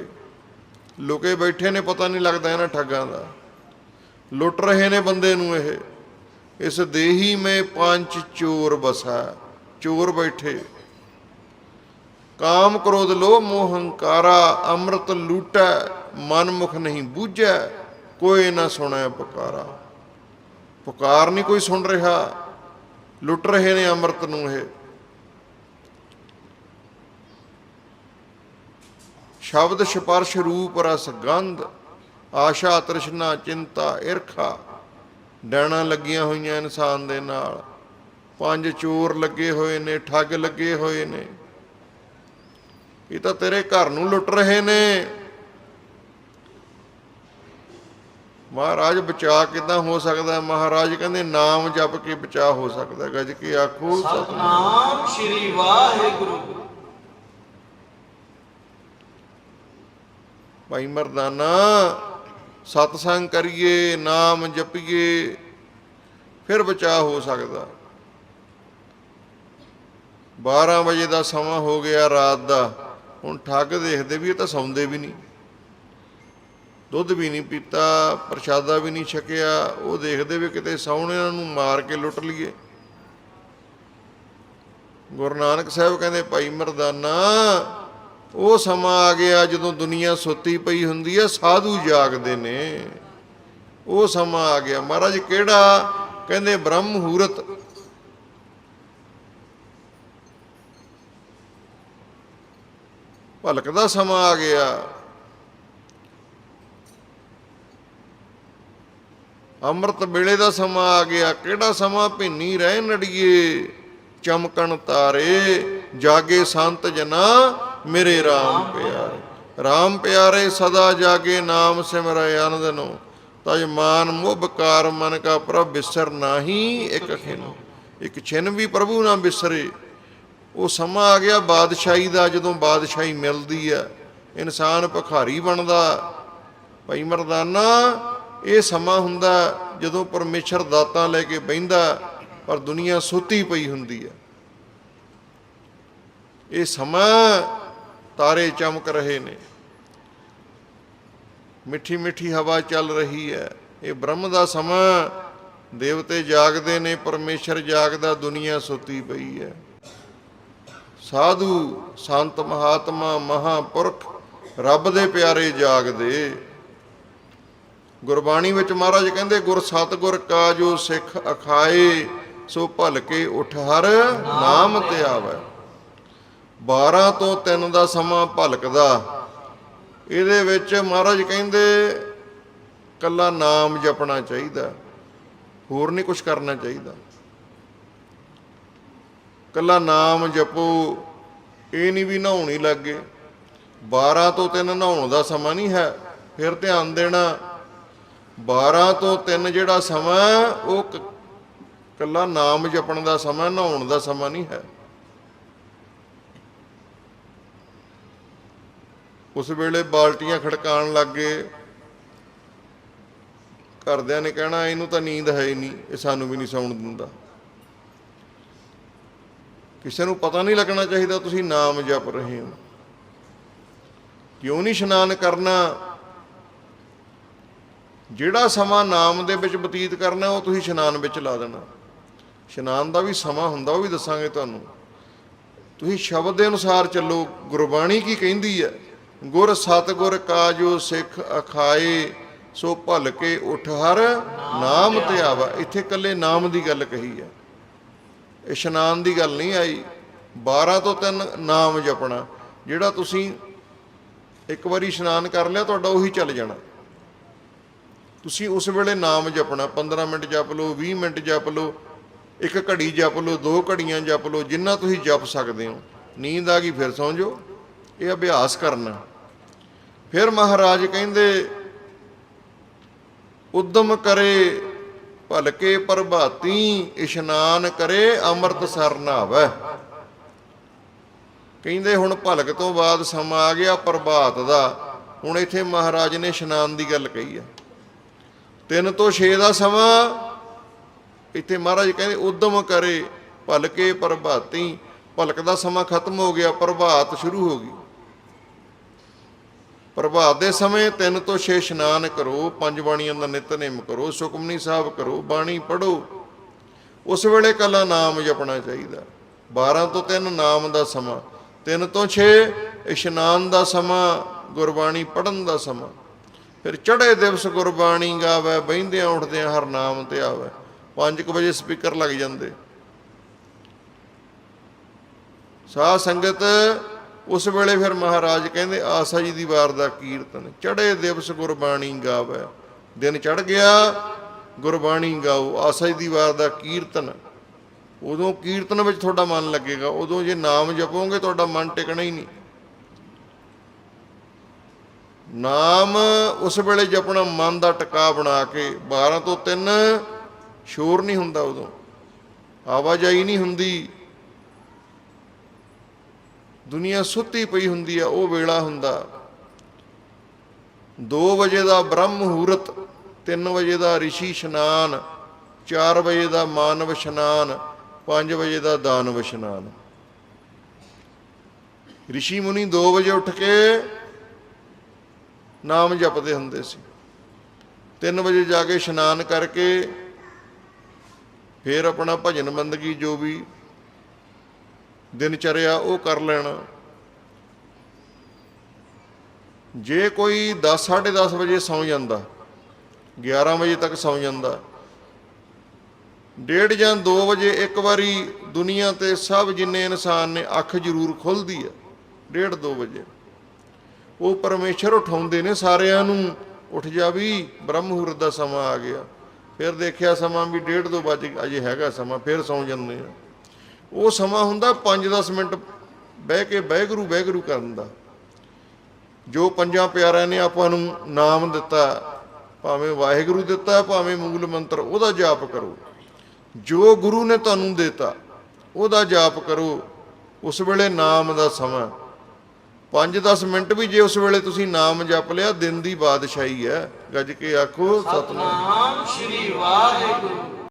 S1: ਲੁਕੇ ਬੈਠੇ ਨੇ, ਪਤਾ ਨਹੀਂ ਲੱਗਦਾ ਇਹਨਾਂ ਠੱਗਾਂ ਦਾ। ਲੁੱਟ ਰਹੇ ਨੇ ਬੰਦੇ ਨੂੰ ਇਹ। ਇਸ ਦੇਹੀ ਮੇ ਪੰਜ ਚੋਰ ਬਸਾ, ਚੋਰ ਬੈਠੇ। ਕਾਮ ਕ੍ਰੋਧ ਲੋਭ ਮੋਹ ਹੰਕਾਰਾ, ਅੰਮ੍ਰਿਤ ਲੂਟੈ, ਮਨ ਮੁਖ ਨਹੀਂ ਬੂਝੈ। ਕੋਈ ਨਾ ਸੁਣੈ ਪੁਕਾਰਾ। ਪੁਕਾਰ ਨਹੀਂ ਕੋਈ ਸੁਣ ਰਿਹਾ। ਲੁੱਟ ਰਹੇ ਨੇ ਅੰਮ੍ਰਿਤ ਨੂੰ ਇਹ। ਸ਼ਬਦ ਸਪਰਸ਼ ਰੂਪ ਰਸ ਗੰਧ, ਆਸ਼ਾ ਤ੍ਰਿਸ਼ਨਾ ਚਿੰਤਾ ਈਰਖਾ। ਡੈਣਾ ਲੱਗੀਆਂ ਹੋਈਆਂ ਇਨਸਾਨ ਦੇ ਨਾਲ। ਪੰਜ ਚੋਰ ਲੱਗੇ ਹੋਏ ਨੇ, ਠੱਗ ਲੱਗੇ ਹੋਏ ਨੇ। ਇਹ ਤਾਂ ਤੇਰੇ ਘਰ ਨੂੰ ਲੁੱਟ ਰਹੇ ਨੇ। ਮਹਾਰਾਜ ਬਚਾ ਕਿਦਾਂ ਹੋ ਸਕਦਾ? ਮਹਾਰਾਜ ਕਹਿੰਦੇ ਨਾਮ ਜਪ ਕੇ ਬਚਾ ਹੋ ਸਕਦਾ। ਗੱਜ ਕੇ ਆਖੋ ਸਤਿਨਾਮ
S2: ਸਤਨਾਮ ਸ੍ਰੀ ਵਾਹਿਗੁਰੂ
S1: ਭਾਈ ਮਰਦਾਨਾ ਸਤਸੰਗ ਕਰੀਏ ਨਾਮ ਜਪੀਏ ਫਿਰ ਬਚਾ ਹੋ ਸਕਦਾ 12 ਵਜੇ ਦਾ ਸਮਾਂ ਹੋ ਗਿਆ ਰਾਤ ਦਾ ਹੁਣ ਠੱਗ ਦੇਖਦੇ ਵੀ ਇਹ ਤਾਂ ਸੌਂਦੇ ਵੀ ਨਹੀਂ ਦੁੱਧ ਵੀ ਨਹੀਂ ਪੀਤਾ, ਪ੍ਰਸ਼ਾਦਾ ਵੀ ਨਹੀਂ ਛਕਿਆ, ਉਹ ਦੇਖਦੇ ਵੀ ਕਿਤੇ ਸੌਣ ਨੂੰ ਮਾਰ ਕੇ ਲੁੱਟ ਲਈਏ। ਗੁਰੂ ਨਾਨਕ ਸਾਹਿਬ ਕਹਿੰਦੇ, ਭਾਈ ਮਰਦਾਨਾ, ਉਹ ਸਮਾਂ ਆ ਗਿਆ ਜਦੋਂ ਦੁਨੀਆ ਸੁੱਤੀ ਪਈ ਹੁੰਦੀ ਹੈ ਸਾਧੂ ਜਾਗਦੇ ਨੇ। ਉਹ ਸਮਾਂ ਆ ਗਿਆ। ਮਹਾਰਾਜ ਕਿਹੜਾ? ਕਹਿੰਦੇ ਬ੍ਰਹਮ ਮਹੂਰਤ ਭਲਕ ਦਾ ਸਮਾਂ ਆ ਗਿਆ। ਅੰਮ੍ਰਿਤ ਵੇਲੇ ਦਾ ਸਮਾਂ ਆ ਗਿਆ, ਕਿਹੜਾ ਸਮਾਂ? ਭਿੰਨੀ ਰਹਿ ਨੜੀਏ, ਚਮਕਣ ਤਾਰੇ, ਜਾਗੇ ਸੰਤ ਜਨਾ, ਮੇਰੇ RAM ਪਿਆਰੇ। RAM ਪਿਆਰੇ, ਸਦਾ ਜਾਗੇ ਨਾਮ ਸਿਮਰੈ ਆਨੰਦ ਨੂੰ। ਤਜ ਮਾਨ ਮੁਬਕਾਰ ਮਨ ਕਾ ਪ੍ਰਭ ਬਿਸਰ ਨਾਹੀ ਇੱਕ ਖਿਨ। ਇੱਕ ਛਿਨ ਵੀ ਪ੍ਰਭੂ ਨਾ ਬਿਸਰੇ। ਉਹ ਸਮਾਂ ਆ ਗਿਆ ਬਾਦਸ਼ਾਹੀ ਦਾ, ਜਦੋਂ ਬਾਦਸ਼ਾਹੀ ਮਿਲਦੀ ਹੈ ਇਨਸਾਨ ਭਖਾਰੀ ਬਣਦਾ। ਭਾਈ ਮਰਦਾਨਾ ਇਹ ਸਮਾਂ ਹੁੰਦਾ ਜਦੋਂ ਪਰਮੇਸ਼ਰ ਦਾਤਾਂ ਲੈ ਕੇ ਬਹਿੰਦਾ, ਪਰ ਦੁਨੀਆ ਸੁੱਤੀ ਪਈ ਹੁੰਦੀ ਹੈ। ਇਹ ਸਮਾਂ ਤਾਰੇ ਚਮਕ ਰਹੇ ਨੇ। ਮਿੱਠੀ ਮਿੱਠੀ ਹਵਾ ਚੱਲ ਰਹੀ ਹੈ। ਇਹ ਬ੍ਰਹਮ ਦਾ ਸਮਾਂ, ਦੇਵਤੇ ਜਾਗਦੇ ਨੇ, ਪਰਮੇਸ਼ਰ ਜਾਗਦਾ, ਦੁਨੀਆ ਸੁੱਤੀ ਪਈ ਹੈ। ਸਾਧੂ, ਸੰਤ ਮਹਾਤਮਾ, ਮਹਾਪੁਰਖ, ਰੱਬ ਦੇ ਪਿਆਰੇ ਜਾਗਦੇ। ਗੁਰਬਾਣੀ ਵਿੱਚ ਮਹਾਰਾਜ ਕਹਿੰਦੇ, ਗੁਰ ਸਤਗੁਰ ਕਾ ਜੋ ਸਿੱਖ ਅਖਾਏ, ਸੋ ਭਲਕੇ ਉਠ ਹਰ ਨਾਮ ਤੇ ਆਵੇ। 12 ਤੋਂ 3 ਦਾ ਸਮਾਂ ਭਲਕਦਾ। ਇਹਦੇ ਵਿੱਚ ਮਹਾਰਾਜ ਕਹਿੰਦੇ ਕੱਲਾ ਨਾਮ ਜਪਣਾ ਚਾਹੀਦਾ, ਹੋਰ ਨਹੀਂ ਕੁਝ ਕਰਨਾ ਚਾਹੀਦਾ। ਕੱਲਾ ਨਾਮ ਜਪੋ, ਇਹ ਨਹੀਂ ਵੀ ਨਹਾਉਣ ਹੀ ਲੱਗੇ 12 ਤੋਂ 3 ਨਹਾਉਣ ਦਾ ਸਮਾਂ ਨਹੀਂ ਹੈ, ਫਿਰ ਧਿਆਨ ਦੇਣਾ 12 ਤੋਂ 3 ਜਿਹੜਾ ਸਮਾਂ ਉਹ ਕ- ਕੱਲਾ ਨਾਮ ਜਪਣ ਦਾ ਸਮਾਂ, ਨਹਾਉਣ ਦਾ ਸਮਾਂ ਨਹੀਂ ਹੈ। ਉਸ ਵੇਲੇ ਬਾਲਟੀਆਂ ਖੜਕਾਉਣ ਲੱਗੇ ਘਰਦਿਆਂ ਨੇ ਕਹਿਣਾ, ਇਹਨੂੰ ਤਾਂ ਨੀਂਦ ਹੈ ਹੀ ਨਹੀਂ, ਇਹ ਸਾਨੂੰ ਵੀ ਨਹੀਂ ਸੌਣ ਦਿੰਦਾ। ਕਿਸੇ ਨੂੰ ਪਤਾ ਨਹੀਂ ਲੱਗਣਾ ਚਾਹੀਦਾ, ਤੁਸੀਂ ਨਾਮ ਜਪ ਰਹੇ ਹੋ। ਕਿਉਂ ਨਹੀਂ ਇਸ਼ਨਾਨ ਕਰਨਾ? ਜਿਹੜਾ ਸਮਾਂ ਨਾਮ ਦੇ ਵਿੱਚ ਬਤੀਤ ਕਰਨਾ, ਉਹ ਤੁਸੀਂ ਇਸ਼ਨਾਨ ਵਿੱਚ ਲਾ ਦੇਣਾ। ਇਸ਼ਨਾਨ ਦਾ ਵੀ ਸਮਾਂ ਹੁੰਦਾ, ਉਹ ਵੀ ਦੱਸਾਂਗੇ ਤੁਹਾਨੂੰ। ਤੁਸੀਂ ਸ਼ਬਦ ਦੇ ਅਨੁਸਾਰ ਚੱਲੋ, ਗੁਰਬਾਣੀ ਕੀ ਕਹਿੰਦੀ ਹੈ? ਗੁਰ ਸਤਗੁਰ ਕਾਜੋ ਸਿੱਖ ਅਖਾਏ, ਸੋ ਭਲ ਕੇ ਉਠ ਹਰ ਨਾਮ ਤੇ ਆਵਾ। ਇੱਥੇ ਕੱਲੇ ਨਾਮ ਦੀ ਗੱਲ ਕਹੀ ਹੈ। ਇਸ਼ਨਾਨ ਦੀ ਗੱਲ ਨਹੀਂ ਆਈ। 12 ਤੋਂ 3 ਨਾਮ ਜਪਣਾ। ਜਿਹੜਾ ਤੁਸੀਂ ਇੱਕ ਵਾਰੀ ਇਸ਼ਨਾਨ ਕਰ ਲਿਆ, ਤੁਹਾਡਾ ਉਹੀ ਚੱਲ ਜਾਣਾ। ਤੁਸੀਂ ਉਸ ਵੇਲੇ ਨਾਮ ਜਪਣਾ 15 ਮਿੰਟ ਜਪ ਲਓ 20 ਮਿੰਟ ਜਪ ਲਓ, ਇੱਕ ਘੜੀ ਜਪ ਲਓ, ਦੋ ਘੜੀਆਂ ਜਪ ਲਓ, ਜਿੰਨਾ ਤੁਸੀਂ ਜਪ ਸਕਦੇ ਹੋ। ਨੀਂਦ ਆ ਗਈ, ਫਿਰ ਸੌਂ ਜਾਓ। ਇਹ ਅਭਿਆਸ ਕਰਨਾ। ਫਿਰ ਮਹਾਰਾਜ ਕਹਿੰਦੇ, ਉਦਮ ਕਰੇ ਭਲਕੇ ਪ੍ਰਭਾਤੀ, ਇਸ਼ਨਾਨ ਕਰੇ ਅੰਮ੍ਰਿਤ ਸਰ ਨਹਾਵੈ ਕਹਿੰਦੇ, ਹੁਣ ਭਲਕ ਤੋਂ ਬਾਅਦ ਸਮਾਂ ਆ ਗਿਆ ਪ੍ਰਭਾਤ ਦਾ। ਹੁਣ ਇੱਥੇ ਮਹਾਰਾਜ ਨੇ ਇਸ਼ਨਾਨ ਦੀ ਗੱਲ ਕਹੀ ਹੈ 3 ਤੋਂ 6 ਦਾ ਸਮਾਂ। ਇੱਥੇ ਮਹਾਰਾਜ ਕਹਿੰਦੇ, ਉਦਮ ਕਰੇ, ਭਲਕੇ ਪ੍ਰਭਾਤੀ। ਭਲਕ ਦਾ ਸਮਾਂ ਖਤਮ ਹੋ ਗਿਆ, ਪ੍ਰਭਾਤ ਸ਼ੁਰੂ ਹੋ ਗਈ। ਪ੍ਰਭਾਤ ਦੇ ਸਮੇਂ 3 ਤੋਂ 6 ਇਸ਼ਨਾਨ ਕਰੋ, ਪੰਜ ਬਾਣੀਆਂ ਦਾ ਨਿਤਨੇਮ ਕਰੋ, ਸੁਖਮਨੀ ਸਾਹਿਬ ਕਰੋ, ਬਾਣੀ ਪੜੋ ਉਸ ਵੇਲੇ ਕੱਲਾ ਨਾਮ ਜਪਣਾ ਚਾਹੀਦਾ। 12 ਤੋਂ 3 ਨਾਮ ਦਾ ਸਮਾਂ 3 ਤੋਂ 6 ਇਸ਼ਨਾਨ ਦਾ ਸਮਾਂ, ਗੁਰਬਾਣੀ ਪੜਨ ਦਾ ਸਮਾਂ। ਫਿਰ ਚੜ੍ਹੇ ਦਿਵਸ ਗੁਰਬਾਣੀ ਗਾਵੇ, ਬਹਿੰਦਿਆਂ ਉੱਠਦਿਆਂ ਹਰ ਨਾਮ ਤੇ ਆਵੇ। 5 ਵਜੇ ਸਪੀਕਰ ਲੱਗ ਜਾਂਦੇ। ਸਾਧ ਸੰਗਤ ਉਸ ਵੇਲੇ ਫਿਰ ਮਹਾਰਾਜ ਕਹਿੰਦੇ, ਆਸਾ ਜੀ ਦੀ ਵਾਰ ਦਾ ਕੀਰਤਨ। ਚੜ੍ਹੇ ਦਿਵਸ ਗੁਰਬਾਣੀ ਗਾਵੇ। ਦਿਨ ਚੜ ਗਿਆ, ਗੁਰਬਾਣੀ ਗਾਓ। ਆਸਾ ਜੀ ਦੀ ਵਾਰ ਦਾ ਕੀਰਤਨ। ਉਦੋਂ ਕੀਰਤਨ ਵਿੱਚ ਤੁਹਾਡਾ ਮਨ ਲੱਗੇਗਾ। ਉਦੋਂ ਜੇ ਨਾਮ ਜਪੋਗੇ, ਤੁਹਾਡਾ ਮਨ ਟਿਕਣਾ ਹੀ ਨਹੀਂ। ਨਾਮ ਉਸ ਵੇਲੇ ਜਪਣਾ ਮਨ ਦਾ ਟਿਕਾ ਬਣਾ ਕੇ 12 ਤੋਂ 3 ਸ਼ੋਰ ਨਹੀਂ ਹੁੰਦਾ ਉਦੋਂ। ਆਵਾਜਾਈ ਨਹੀਂ ਹੁੰਦੀ। ਦੁਨੀਆ ਸੁੱਤੀ ਪਈ ਹੁੰਦੀ ਆ, ਉਹ ਵੇਲਾ ਹੁੰਦਾ। 2 ਵਜੇ ਦਾ ਬ੍ਰਹਮ ਮਹੂਰਤ 3 ਵਜੇ ਦਾ ਰਿਸ਼ੀ ਇਸ਼ਨਾਨ 4 ਵਜੇ ਦਾ ਮਾਨਵ ਇਸ਼ਨਾਨ 5 ਵਜੇ ਦਾ ਦਾਨਵ ਇਸ਼ਨਾਨ। ਰਿਸ਼ੀ ਮੁਨੀ 2 ਵਜੇ ਉੱਠ ਕੇ ਨਾਮ ਜਪਦੇ ਹੁੰਦੇ ਸੀ। 3 ਵਜੇ ਜਾ ਕੇ ਇਸ਼ਨਾਨ ਕਰਕੇ ਫਿਰ ਆਪਣਾ ਭਜਨ ਬੰਦਗੀ ਜੋ ਵੀ ਦਿਨ ਚਰਿਆ ਉਹ ਕਰ ਲੈਣਾ। ਜੇ ਕੋਈ 10 10:30 ਵਜੇ ਸੌਂ ਜਾਂਦਾ 11 ਵਜੇ ਤੱਕ ਸੌਂ ਜਾਂਦਾ, ਡੇਢ ਜਾਂ 2 ਵਜੇ ਇੱਕ ਵਾਰੀ ਦੁਨੀਆ ਤੇ ਸਭ ਜਿੰਨੇ ਇਨਸਾਨ ਨੇ ਅੱਖ ਜ਼ਰੂਰ ਖੁੱਲਦੀ ਹੈ, ਡੇਢ 2 ਵਜੇ। ਉਹ ਪਰਮੇਸ਼ਰ ਉਠਾਉਂਦੇ ਨੇ, ਸਾਰਿਆਂ ਨੂੰ ਉੱਠ ਜਾ ਵੀ ਬ੍ਰਹਮ ਮੁਹੂਰਤ ਦਾ ਸਮਾਂ ਆ ਗਿਆ। ਫਿਰ ਦੇਖਿਆ ਸਮਾਂ ਵੀ ਡੇਢ ਦੋ ਵੱਜ ਅਜੇ ਹੈਗਾ ਸਮਾਂ, ਫਿਰ ਸੌਂ ਜਾਂਦੇ ਆ। ਉਹ ਸਮਾਂ ਹੁੰਦਾ 5-10 ਮਿੰਟ ਬਹਿ ਕੇ ਬਹਿਗੁਰੂ ਬਹਿਗੁਰੂ ਕਰਨ ਦਾ। ਜੋ ਪੰਜਾਂ ਪਿਆਰਿਆਂ ਨੇ ਆਪਾਂ ਨੂੰ ਨਾਮ ਦਿੱਤਾ, ਭਾਵੇਂ ਵਾਹਿਗੁਰੂ ਦਿੱਤਾ, ਭਾਵੇਂ ਮੂਲ ਮੰਤਰ, ਉਹਦਾ ਜਾਪ ਕਰੋ। ਜੋ ਗੁਰੂ ਨੇ ਤੁਹਾਨੂੰ ਦਿੱਤਾ, ਉਹਦਾ ਜਾਪ ਕਰੋ। ਉਸ ਵੇਲੇ ਨਾਮ ਦਾ ਸਮਾਂ 5-10 ਮਿੰਟ ਵੀ ਜੇ ਉਸ ਵੇਲੇ ਤੁਸੀਂ ਨਾਮ ਜਪ ਲਿਆ, ਦਿਨ ਦੀ ਬਾਦਸ਼ਾਹੀ ਹੈ। ਗੱਜ ਕੇ ਆਖੋ ਸਤਨਾਮ
S2: ਸ੍ਰੀ ਵਾਹਿਗੁਰੂ।